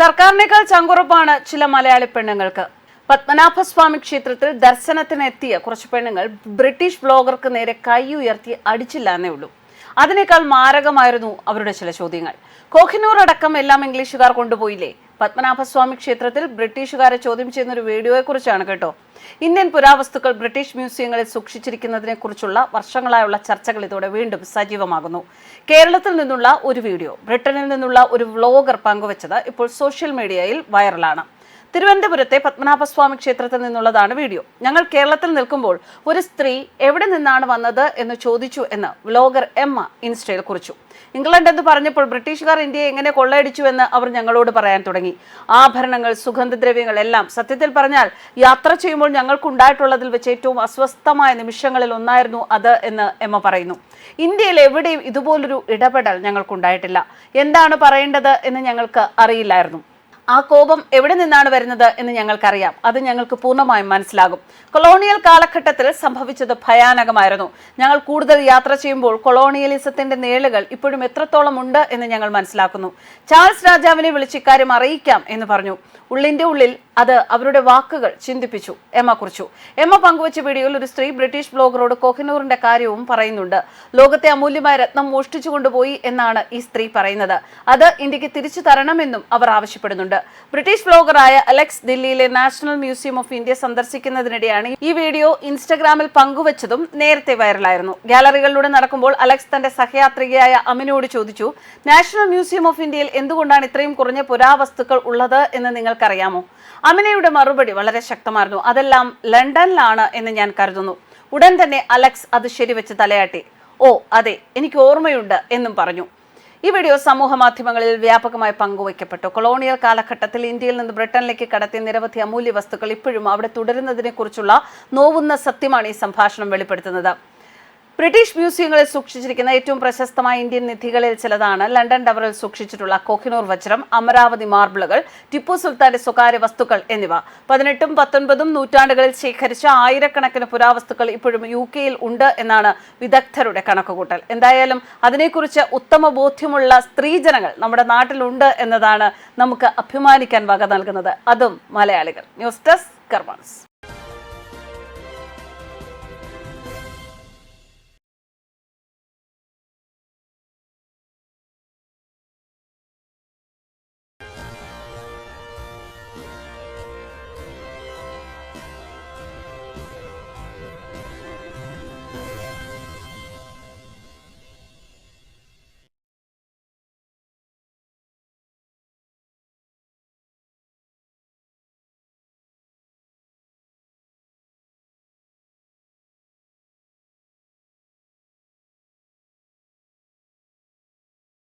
സർക്കാരിനേക്കാൾ ചങ്കുറപ്പാണ് ചില മലയാളി പെണ്ണുങ്ങൾക്ക്. പത്മനാഭസ്വാമി ക്ഷേത്രത്തിൽ ദർശനത്തിനെത്തിയ കുറച്ച് പെണ്ണുങ്ങൾ ബ്രിട്ടീഷ് ബ്ലോഗർക്ക് നേരെ കൈ ഉയർത്തി അടിച്ചില്ല എന്നേ ഉള്ളൂ. അതിനേക്കാൾ മാരകമായിരുന്നു അവരുടെ ചില ചോദ്യങ്ങൾ. കോഹിനൂർ അടക്കം എല്ലാം ഇംഗ്ലീഷുകാർ കൊണ്ടുപോയില്ലേ? പത്മനാഭസ്വാമി ക്ഷേത്രത്തിൽ ബ്രിട്ടീഷുകാരെ ചോദ്യം ചെയ്യുന്ന ഒരു വീഡിയോയെക്കുറിച്ചാണ് കേട്ടോ. ഇന്ത്യൻ പുരാവസ്തുക്കൾ ബ്രിട്ടീഷ് മ്യൂസിയങ്ങളിൽ സൂക്ഷിച്ചിരിക്കുന്നതിനെ കുറിച്ചുള്ള വർഷങ്ങളായുള്ള ചർച്ചകൾ ഇതോടെ വീണ്ടും സജീവമാകുന്നു. കേരളത്തിൽ നിന്നുള്ള ഒരു വീഡിയോ ബ്രിട്ടനിൽ നിന്നുള്ള ഒരു വ്ലോഗർ പങ്കുവച്ചത് ഇപ്പോൾ സോഷ്യൽ മീഡിയയിൽ വൈറലാണ്. തിരുവനന്തപുരത്തെ പത്മനാഭസ്വാമി ക്ഷേത്രത്തിൽ നിന്നുള്ളതാണ് വീഡിയോ. ഞങ്ങൾ കേരളത്തിൽ നിൽക്കുമ്പോൾ ഒരു സ്ത്രീ എവിടെ നിന്നാണ് വന്നത് എന്ന് ചോദിച്ചു എന്ന് വ്ലോഗർ എമ്മ ഇൻസ്റ്റയിൽ കുറിച്ചു. ഇംഗ്ലണ്ട് എന്ന് പറഞ്ഞപ്പോൾ ബ്രിട്ടീഷുകാർ ഇന്ത്യയെ എങ്ങനെ കൊള്ളയടിച്ചു എന്ന് അവർ ഞങ്ങളോട് പറയാൻ തുടങ്ങി. ആഭരണങ്ങൾ സുഗന്ധദ്രവ്യങ്ങൾ എല്ലാം സത്യത്തിൽ പറഞ്ഞാൽ യാത്ര ചെയ്യുമ്പോൾ ഞങ്ങൾക്കുണ്ടായിട്ടുള്ളതിൽ വെച്ച് ഏറ്റവും അസ്വസ്ഥമായ നിമിഷങ്ങളിൽ ഒന്നായിരുന്നു അത് എന്ന് എമ്മ പറയുന്നു. ഇന്ത്യയിൽ എവിടെയും ഇതുപോലൊരു ഇടപെടൽ ഞങ്ങൾക്കുണ്ടായിട്ടില്ല. എന്താണ് പറയേണ്ടത് എന്ന് ഞങ്ങൾക്ക് അറിയില്ലായിരുന്നു. ആ കോപം എവിടെ നിന്നാണ് വരുന്നത് എന്ന് ഞങ്ങൾക്കറിയാം. അത് ഞങ്ങൾക്ക് പൂർണമായും മനസ്സിലാകും. കൊളോണിയൽ കാലഘട്ടത്തിൽ സംഭവിച്ചത് ഭയാനകമായിരുന്നു. ഞങ്ങൾ കൂടുതൽ യാത്ര ചെയ്യുമ്പോൾ കൊളോണിയലിസത്തിന്റെ നേളുകൾ ഇപ്പോഴും എത്രത്തോളം ഉണ്ട് എന്ന് ഞങ്ങൾ മനസ്സിലാക്കുന്നു. ചാൾസ് രാജാവിനെ വിളിച്ച് ഇക്കാര്യം അറിയിക്കാം എന്ന് പറഞ്ഞു. ഉള്ളിന്റെ ഉള്ളിൽ അത് അവരുടെ വാക്കുകൾ ചിന്തിപ്പിച്ചു. എമ്മ കുറിച്ചു. എമ്മ പങ്കുവച്ച വീഡിയോയിൽ ഒരു സ്ത്രീ ബ്രിട്ടീഷ് ബ്ലോഗറോട് കോഹിനൂറിന്റെ കാര്യവും പറയുന്നുണ്ട്. ലോകത്തെ അമൂല്യമായ രത്നം മോഷ്ടിച്ചു കൊണ്ടുപോയി എന്നാണ് ഈ സ്ത്രീ പറയുന്നത്. അത് ഇന്ത്യയ്ക്ക് തിരിച്ചു തരണമെന്നും അവർ ആവശ്യപ്പെടുന്നുണ്ട്. ബ്രിട്ടീഷ് ബ്ലോഗറായ അലക്സ് ദില്ലിയിലെ നാഷണൽ മ്യൂസിയം ഓഫ് ഇന്ത്യ സന്ദർശിക്കുന്നതിനിടെയാണ് ഈ വീഡിയോ ഇൻസ്റ്റഗ്രാമിൽ പങ്കുവച്ചതും നേരത്തെ വൈറലായിരുന്നു. ഗാലറികളിലൂടെ നടക്കുമ്പോൾ അലക്സ് തന്റെ സഹയാത്രികയായ അമിനോട് ചോദിച്ചു നാഷണൽ മ്യൂസിയം ഓഫ് ഇന്ത്യയിൽ എന്തുകൊണ്ടാണ് ഇത്രയും കുറഞ്ഞ പുരാവസ്തുക്കൾ ഉള്ളത് എന്ന് നിങ്ങൾക്കറിയാമോ? അമിനയുടെ മറുപടി വളരെ ശക്തമായിരുന്നു. അതെല്ലാം ലണ്ടനിലാണ് എന്ന് ഞാൻ കരുതുന്നു. ഉടൻ തന്നെ അലക്സ് അത് ശരിവെച്ച് തലയാട്ടി. ഓ അതെ എനിക്ക് ഓർമ്മയുണ്ട് എന്നും പറഞ്ഞു. ഈ വീഡിയോ സമൂഹ മാധ്യമങ്ങളിൽ വ്യാപകമായി പങ്കുവയ്ക്കപ്പെട്ടു. കൊളോണിയൽ കാലഘട്ടത്തിൽ ഇന്ത്യയിൽ നിന്ന് ബ്രിട്ടനിലേക്ക് കടത്തിയ നിരവധി അമൂല്യ വസ്തുക്കൾ ഇപ്പോഴും അവിടെ തുടരുന്നതിനെക്കുറിച്ചുള്ള നോവുന്ന സത്യമാണ് ഈ സംഭാഷണം വെളിപ്പെടുത്തുന്നത്. ബ്രിട്ടീഷ് മ്യൂസിയങ്ങളിൽ സൂക്ഷിച്ചിരിക്കുന്ന ഏറ്റവും പ്രശസ്തമായ ഇന്ത്യൻ നിധികളിൽ ചിലതാണ് ലണ്ടൻ ടവറിൽ സൂക്ഷിച്ചിട്ടുള്ള കോഹിനൂർ വജ്രം അമരാവതി മാർബിളുകൾ ടിപ്പു സുൽത്താന്റെ സ്വകാര്യ വസ്തുക്കൾ എന്നിവ. പതിനെട്ടും പത്തൊൻപതും നൂറ്റാണ്ടുകളിൽ ശേഖരിച്ച ആയിരക്കണക്കിന് പുരാവസ്തുക്കൾ ഇപ്പോഴും യു കെയിൽ ഉണ്ട് എന്നാണ് വിദഗ്ധരുടെ കണക്കുകൂട്ടൽ. എന്തായാലും അതിനെക്കുറിച്ച് ഉത്തമ ബോധ്യമുള്ള സ്ത്രീജനങ്ങൾ നമ്മുടെ നാട്ടിലുണ്ട് എന്നതാണ് നമുക്ക് അഭിമാനിക്കാൻ വക നൽകുന്നത്. അതും മലയാളികൾ. News desk കർമാൻസ്